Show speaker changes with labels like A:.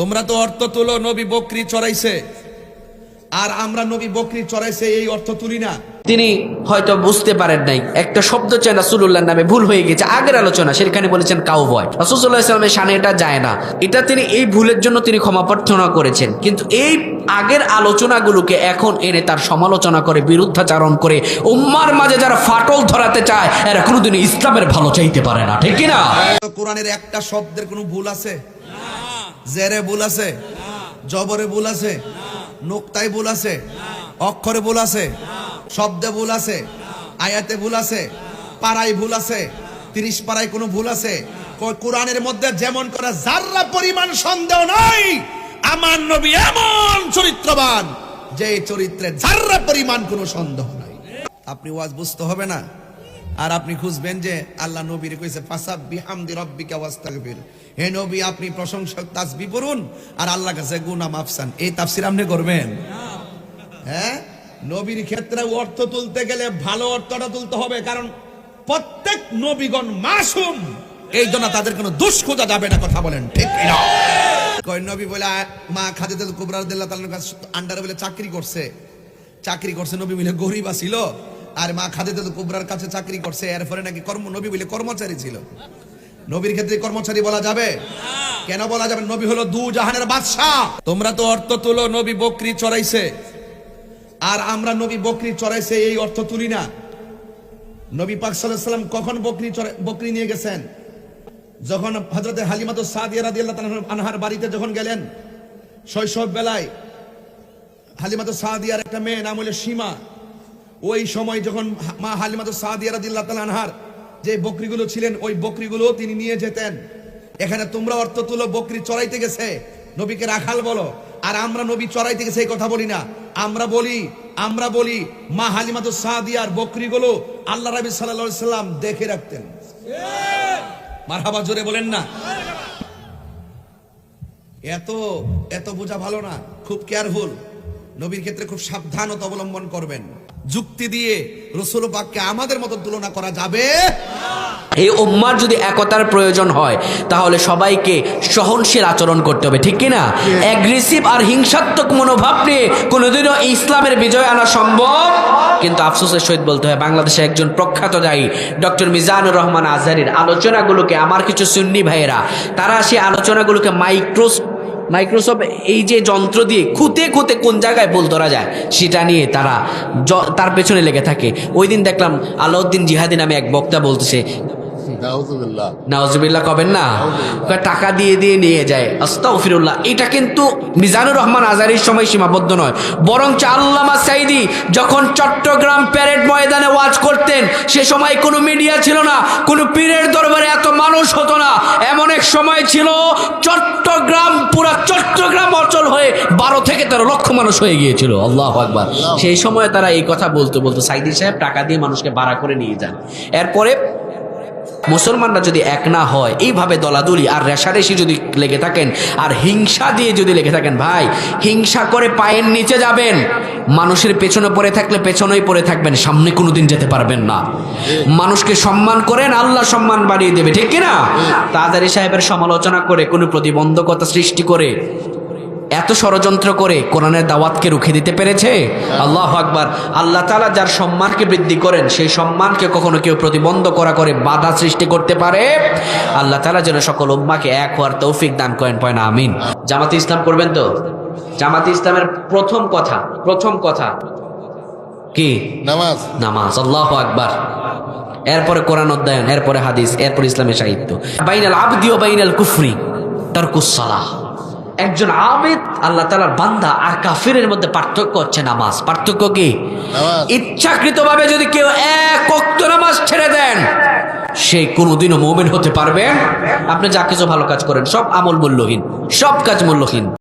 A: তোমরা তো অর্থ তুলো নবী বকরি চড়াইছে। আর আমরা নবী বকরি চড়াইছে এই অর্থ তুলি না।
B: তিনি হয়তো বুঝতে পারেন নাই একটা শব্দ চায় রাসুল্লাহ নামে ভুল হয়ে গেছে। আগের আলোচনা সেখানে বলেছেন কাউ ভয় রাসুল্লাহ ইসলামের সামনে এটা যায় না। এটা তিনি এই ভুলের জন্য তিনি ক্ষমা প্রার্থনা করেছেন। কিন্তু এই আগের আলোচনাগুলোকে এখন এনে তার সমালোচনা করে বিরুদ্ধাচারণ করে উম্মার মাঝে যারা ফাটল ধরাতে চায় এরা কোনোদিন ইসলামের ভালো চাইতে পারে না ঠিক কিনা?
A: কোরআনের একটা শব্দের কোনো ভুল আছে? জেরে ভুল আছে, জবরে ভুল আছে, নোক্তায় ভুল আছে, অক্ষরে ভুল আছে, শব্দে ভুল আছে, আয়াতে ভুল আছে, পাড়ায় ভুল আছে, তিরিশ পাড়ায় কোনো ভুল আছে কোরআনের মধ্যে যেমন করে, যার্রা পরিমাণ সন্দেহ নাই, আমার নবী এমন চরিত্রবান যে চরিত্রে যার্রা পরিমাণ কোনো সন্দেহ নাই। আপনি ওয়াজ বুঝতে হবে না? আর আপনি খুঁজবেন যে আল্লাহ নবীর কইছে, ফাসাব বিহামদি রব্বিকা ওয়াস্তাগফির। হে নবী, আপনি প্রশংসা, তাসবি পড়ুন আর আল্লাহ কাছে গুনাহ মাফসান এই তাফসির আপনি করবেন? হ্যাঁ? নবীর ক্ষেত্রে অর্থ তুলতে গেলে ভালো অর্থটা তুলতে হবে, কারণ প্রত্যেক নবীগণ মাসুম। এই জন্য তাদের কোনো দোষ খোঁজা যাবে না, কথা বলেন ঠিক না কয় নবী বলে মা খাদিজাতুল কুবরা রাদিয়াল্লাহু তাআলার কাছে আন্ডারে বলে চাকরি করছে। চাকরি করছে, নবী বলে, গরিব ছিল আর মা খাদিজাতুল কুবরার কাছে চাকরি করছে, এরপরে নাকি কর্ম, নবী বলে কর্মচারী ছিল। নবীর ক্ষেত্রে কর্মচারী বলা যাবে? কেন বলা যাবে? নবী হলো দু জাহানের বাদশাহ। তোমরা তো অর্থ তুলো, নবী বকরি চড়াইছে। আর আমরা নবী বকরি চড়াইছে, এই অর্থ তুলি না। নবী পাক সাল্লাম কখন বকরি বকরি নিয়ে গেছেন? যখন হযরতে হালিমাতুস সাদিয়া রাদিয়াল্লাহু তাআলা আনহার বাড়িতে যখন গেলেন, শৈশব বেলায় হালিমাতুস সাদিয়ার একটা মেয়ে, নাম হলো সীমা। ওই সময় যখন মা হালিমাতুস সাদিয়া রাদিয়াল্লাহু আনহার, যে বকরিগুলো ছিলেন, ওই বকরিগুলো তিনি নিয়ে যেতেন। এখানে তোমরা অর্থ তুলো, বকরি চড়াইতে গেছে। নবীকে রাখাল বলো, আর আমরা নবী চড়াইতে গেছে, এই কথা বলি না। আমরা বলি আমরা বলি, মা হালিমাতুস সাদিয়ার বকরিগুলো আল্লাহ রাবী সাল্লাম দেখে রাখতেন। মারহাবা জোরে বলেন না। এত এত বোঝা ভালো না, খুব কেয়ারফুল নবীর ক্ষেত্রে খুব সাবধানতা অবলম্বন করবেন। যুক্তি দিয়ে রসুল পাককে আমাদের মতো তুলনা করা যাবে?
B: এই উম্মার যদি একতার প্রয়োজন হয় তাহলে সবাইকে সহনশীল আচরণ করতে হবে ঠিক কিনা? অ্যাগ্রেসিভ আর হিংসাত্মক মনোভাব নিয়ে কোনোদিনও ইসলামের বিজয় আনা সম্ভব? কিন্তু আফসোসের সহিত বলতে হয় বাংলাদেশে একজন প্রখ্যাত দায়ী ডক্টর মিজানুর রহমান আজহারির আলোচনাগুলোকে আমার কিছু সুন্নি ভাইয়েরা তারা সেই আলোচনাগুলোকে মাইক্রোস মাইক্রোসফট এই যে যন্ত্র দিয়ে খুঁতে খুঁতে কোন জায়গায় ভুল ধরা যায় সেটা নিয়ে তারা তার পেছনে লেগে থাকে। ওই দিন দেখলাম আলাউদ্দিন জিহাদি নামে এক বক্তা বলতেছে নাওজবিল্লা কবেন না? টাকা দিয়ে দিয়ে নিয়ে যায়। এটা কিন্তু মিজানুর রহমান আজারির সময় সীমাবদ্ধ নয়। বরঞ্চ আল্লামা সাইদি যখন চট্টগ্রাম প্যারেড ময়দানে ওয়াজ করতেন সে সময় কোনো মিডিয়া ছিল না কোনো পীরের দরবারে এত মানুষ হতো না। এমন এক সময় ছিল চট্টগ্রাম অচল হয়ে বারো থেকে তেরো লক্ষ মানুষ হয়ে গিয়েছিল। আল্লাহ আকবার। সেই সময় তারা এই কথা বলতো বলতো সাইদি সাহেব টাকা দিয়ে মানুষকে ভাড়া করে নিয়ে যান। এরপরে মুসলমানরা যদি এক না হয় এইভাবে দলাদলি আর রেশারেশি যদি লেগে থাকেন আর হিংসা দিয়ে যদি লেগে থাকেন ভাই হিংসা করে পায়ের নিচে যাবেন। মানুষের পেছনে পড়ে থাকলে পেছনেই পড়ে থাকবেন সামনে কোনোদিন যেতে পারবেন না। মানুষকে সম্মান করেন আল্লাহ সম্মান বাড়িয়ে দেবে ঠিক কিনা? তাড়াতাড়ি সাহেবের সমালোচনা করে কোনো প্রতিবন্ধকতা সৃষ্টি করে এত ষড়যন্ত্র করে কোরআনের দাওয়াতকে রুখে দিতে পেরেছে? আল্লাহ আকবার। আল্লাহ তালা যার সম্মানকে বৃদ্ধি করেন সেই সম্মানকে কখনো কেউ প্রতিবন্ধ করা করে বাধা সৃষ্টি করতে পারে? আল্লাহ তালা যেন সকল উম্মাকে এক হওয়ার তৌফিক দান করেন। পয় না আমিন। জামাতে ইসলাম করবেন তো? জামাতে ইসলামের প্রথম কথা প্রথম কথা কি?
C: নামাজ।
B: নামাজ। আল্লাহ আকবার। এরপরে কোরআন অধ্যয়ন এরপরে হাদিস এরপরে ইসলামের সাহিত্য। বাইনাল আবদি ও বাইনাল কুফরি তারকুসালাহ একজন আবেদ আল্লাহ তালার বান্দা আর কাফিরের মধ্যে পার্থক্য হচ্ছে নামাজ। পার্থক্য কি?
C: ইচ্ছাকৃত
B: ইচ্ছাকৃতভাবে যদি কেউ এক অক্ত নামাজ ছেড়ে দেন সে কোনোদিনও মোমেন হতে পারবে। আপনি যা কিছু ভালো কাজ করেন সব আমল মূল্যহীন সব কাজ মূল্যহীন।